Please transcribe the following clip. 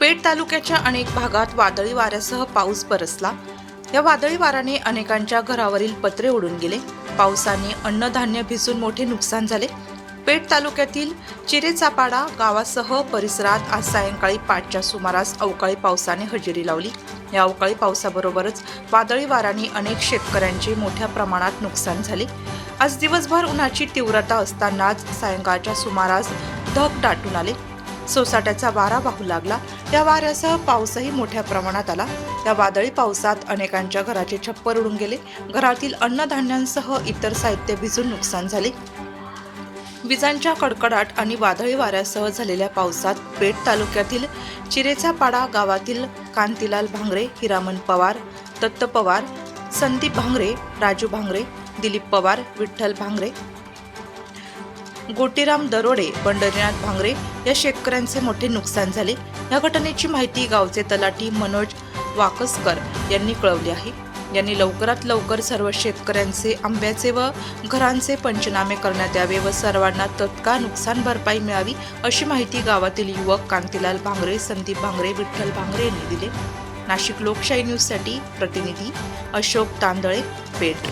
पेठ तालुक्याच्या अनेक भागात वादळी वाऱ्यासह पाऊस बरसला. या वादळी वाऱ्याने अनेकांच्या घरावरील पत्रे उडून गेले. पावसाने अन्नधान्य भिजून मोठे नुकसान झाले. पेठ तालुक्यातील चिरेचापाडा गावासह परिसरात आज सायंकाळी पाचच्या सुमारास अवकाळी पावसाने हजेरी लावली. या अवकाळी पावसाबरोबरच वादळी वाराने अनेक शेतकऱ्यांचे मोठ्या प्रमाणात नुकसान झाले. आज दिवसभर उन्हाची तीव्रता असतानाच सायंकाळच्या सुमारास ढग दाटून आले. सोसाट्याचा वारा वाहू लागला. या वाऱ्यासह पाऊसही मोठ्या प्रमाणात आला. या वादळी पावसात अनेकांच्या घराचे छप्पर उडून गेले. घरातील अन्नधान्यांसह इतर साहित्य भिजून नुकसान झाले. विजांच्या कडकडाट आणि वादळी वाऱ्यासह झालेल्या पावसात पेठ तालुक्यातील चिरेचा पाडा गावातील कांतीलाल भांगरे हिरामन पवार दत्त पवार संदीप भांगरे राजू भांगरे दिलीप पवार विठ्ठल भांगरे गोटीराम दरोडे पंढरीनाथ भांगरे या शेतकऱ्यांचे मोठे नुकसान झाले. या घटनेची माहिती गावचे तलाठी मनोज वाकसकर यांनी कळवली आहे. यांनी लवकरात लवकर सर्व शेतकऱ्यांचे आंब्याचे व घरांचे पंचनामे करण्यात यावे व सर्वांना तत्काळ नुकसान भरपाई मिळावी अशी माहिती गावातील युवक कांतीलाल भांगरे संदीप भांगरे विठ्ठल भांगरे यांनी दिले. नाशिक लोकशाही न्यूजसाठी प्रतिनिधी अशोक तांदळे पेठ.